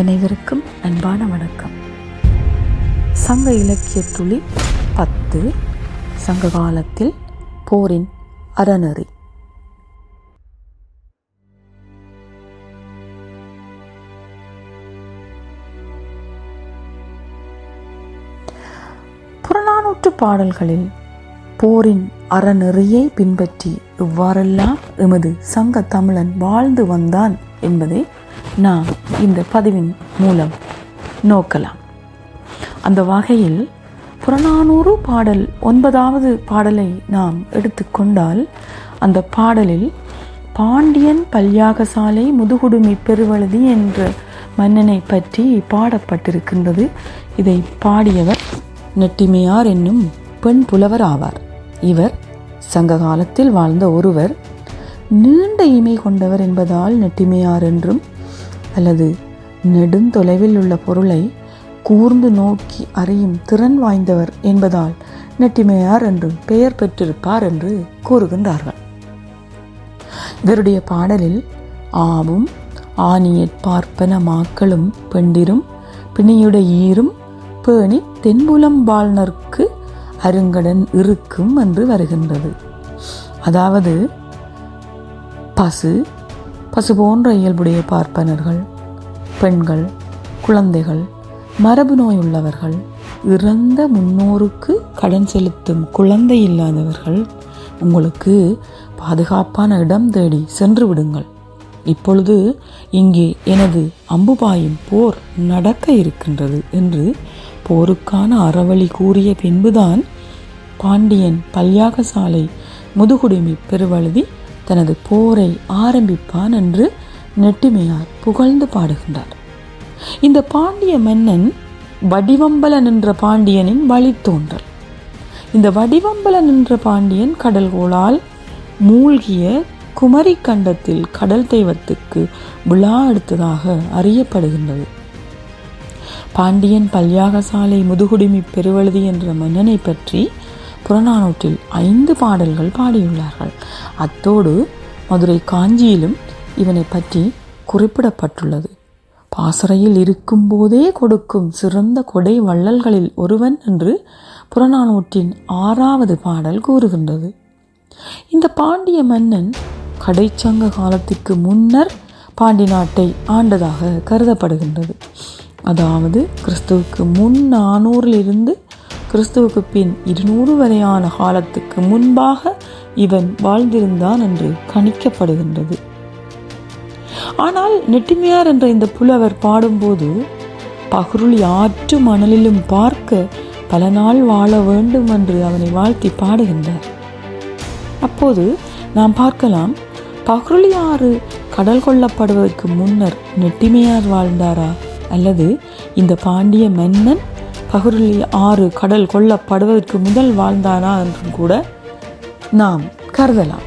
அனைவருக்கும் அன்பான வணக்கம். சங்க இலக்கிய துளி பத்து சங்க காலத்தில் போரின் அறநெறி. புறநானூற்று பாடல்களில் போரின் அறநெறியை பின்பற்றி இவ்வாறெல்லாம் எமது சங்க தமிழன் வாழ்ந்து வந்தான் என்பதை நாம் இந்த பதிவின் மூலம் நோக்கலாம். அந்த வகையில் புறநானூறு பாடல் ஒன்பதாவது பாடலை நாம் எடுத்துக்கொண்டால் அந்த பாடலில் பாண்டியன் பல்யாகசாலை முதுகுடுமி பெருவழுதி என்ற மன்னனை பற்றி பாடப்பட்டிருக்கின்றது. இதை பாடியவர் நெட்டிமையார் என்னும் பெண் புலவர் ஆவார். இவர் சங்க காலத்தில் வாழ்ந்த ஒருவர் நீண்ட இமை கொண்டவர் என்பதால் நெட்டிமையார் என்றும் அல்லது நெடுந்தொலைவில் உள்ள பொருளை கூர்ந்து நோக்கி அறியும் திறன் வாய்ந்தவர் என்பதால் நெட்டிமையார் என்றும் பெயர் பெற்றிருப்பார் என்று கூறுகின்றார்கள். இவருடைய பாடலில் ஆவும் ஆணியற் பார்ப்பன மாக்களும் பெண்டிரும் பிணியுட ஈரும் பேணி தென்புலம் வாழ்நர்க்கு அருங்கடன் இருக்கும் என்று வருகின்றது. அதாவது பசு பசு போன்ற இயல்புடைய பார்ப்பனர்கள் பெண்கள் குழந்தைகள் மரபு நோய் உள்ளவர்கள் இறந்த முன்னோருக்கு கடன் செலுத்தும் குழந்தை இல்லாதவர்கள் உங்களுக்கு பாதுகாப்பான இடம் தேடி சென்று விடுங்கள். இப்பொழுது இங்கே எனது அம்புபாயும் போர் நடக்க இருக்கின்றது என்று போருக்கான அறவழி கூறிய பின்புதான் பாண்டியன் பல்யாக சாலை முதுகுடுமி பெருவழுதி தனது போரை ஆரம்பிப்பான் என்று நெட்டிமையார் புகழ்ந்து பாடுகின்றார். இந்த பாண்டிய மன்னன் வடிவம்பலன் என்ற பாண்டியனின் வழித்தோன்றல். இந்த வடிவம்பலன் என்ற பாண்டியன் கடல்கோளால் மூழ்கிய குமரி கண்டத்தில் கடல் தெய்வத்துக்கு விழா எடுத்ததாக அறியப்படுகின்றது. பாண்டியன் பல்யாகசாலை முதுகுடுமி பெருவழுதி என்ற மன்னனை பற்றி புறநானூற்றில் ஐந்து பாடல்கள் பாடியுள்ளார்கள். அத்தோடு மதுரை காஞ்சியிலும் இவனை பற்றி குறிப்பிடப்பட்டுள்ளது. பாசறையில் இருக்கும்போதே கொடுக்கும் சிறந்த கொடை வள்ளல்களில் ஒருவன் என்று புறநானூற்றின் ஆறாவது பாடல் கூறுகின்றது. இந்த பாண்டிய மன்னன் கடைச்சங்க காலத்திற்கு முன்னர் பாண்டி நாட்டை ஆண்டதாக கருதப்படுகின்றது. அதாவது கிறிஸ்துவுக்கு முன் நானூறிலிருந்து கிறிஸ்துவுக்கு பின் இருநூறு வரையான காலத்துக்கு முன்பாக இவன் வாழ்ந்திருந்தான் என்று கணிக்கப்படுகின்றது. ஆனால் நெட்டிமையார் என்ற இந்த புலவர் பாடும்போது பகுருளி ஆற்று மணலிலும் பார்க்க பல நாள் வாழ வேண்டும் என்று அவனை வாழ்த்தி பாடுகின்றார். அப்போது நாம் பார்க்கலாம் பகுருளி ஆறு கடல் கொள்ளப்படுவதற்கு முன்னர் நெட்டிமையார் வாழ்ந்தாரா? அல்லது இந்த பாண்டிய மன்னன் பகுருளி ஆறு கடல் கொல்லப்படுவதற்கு முதல் வாழ்ந்தானா என்றும் கூட நாம் கருதலாம்.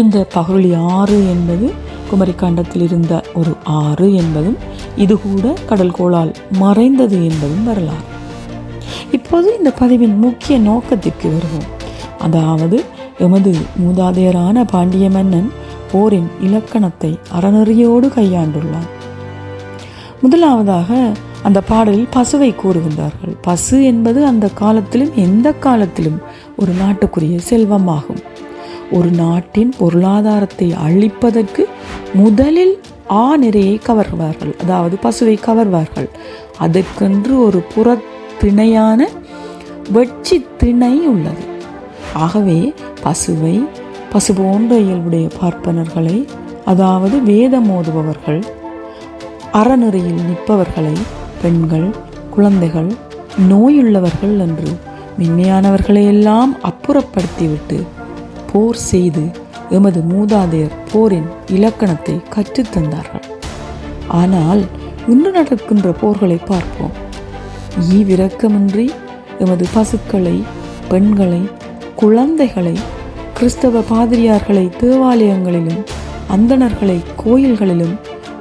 இந்த பகுருளி ஆறு என்பது குமரிக்காண்டத்தில் இருந்த ஒரு ஆறு என்பதும் இது கூட கடல் கோளால் மறைந்தது என்பதும் வரலாறு. இப்போது இந்த பதிவின் முக்கிய நோக்கத்திற்கு வருவோம். அதாவது எமது மூதாதையரான பாண்டிய மன்னன் போரின் இலக்கணத்தை அறநெறியோடு கையாண்டுள்ளார் முதலாவதாக அந்த பாடலில் பசுவை கூறுகின்றார்கள். பசு என்பது அந்த காலத்திலும் எந்த காலத்திலும் ஒரு நாட்டுக்குரிய செல்வமாகும். ஒரு நாட்டின் பொருளாதாரத்தை அழிப்பதற்கு முதலில் ஆ நிறையை கவர்வார்கள். அதாவது பசுவை கவர்வார்கள். அதற்கென்று ஒரு புறத்திணையான வெட்சி திணை உள்ளது. ஆகவே பசுவை பசு போன்ற இயல்புடைய பார்ப்பனர்களை அதாவது வேதம் ஓதுபவர்கள் அறநெறியில் நிற்பவர்களை பெண்கள் குழந்தைகள் நோயுள்ளவர்கள் என்று மென்மையானவர்களையெல்லாம் அப்புறப்படுத்திவிட்டு போர் செய்து எமது மூதாதையர் போரின் இலக்கணத்தை கற்றுத்தந்தார்கள் ஆனால் இன்று நடக்கின்ற போர்களை பார்ப்போம். ஈவிரக்கமின்றி எமது பசுக்களை பெண்களை குழந்தைகளை கிறிஸ்தவ பாதிரியார்களை தேவாலயங்களிலும் அந்தணர்களை கோயில்களிலும்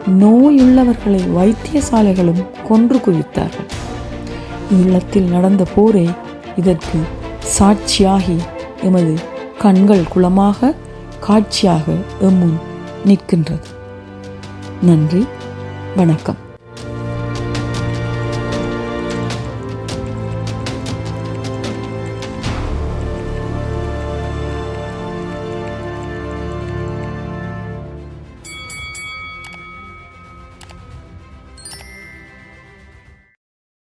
நோயுள்ளவர்களை வைத்தியசாலைகளும் கொன்று குவித்தார்கள். உள்ளத்தில் நடந்த போரே இதற்கு சாட்சியாகி எமது கண்கள் குளமாக காட்சியாக எம்முன் நிற்கின்றது. நன்றி வணக்கம்.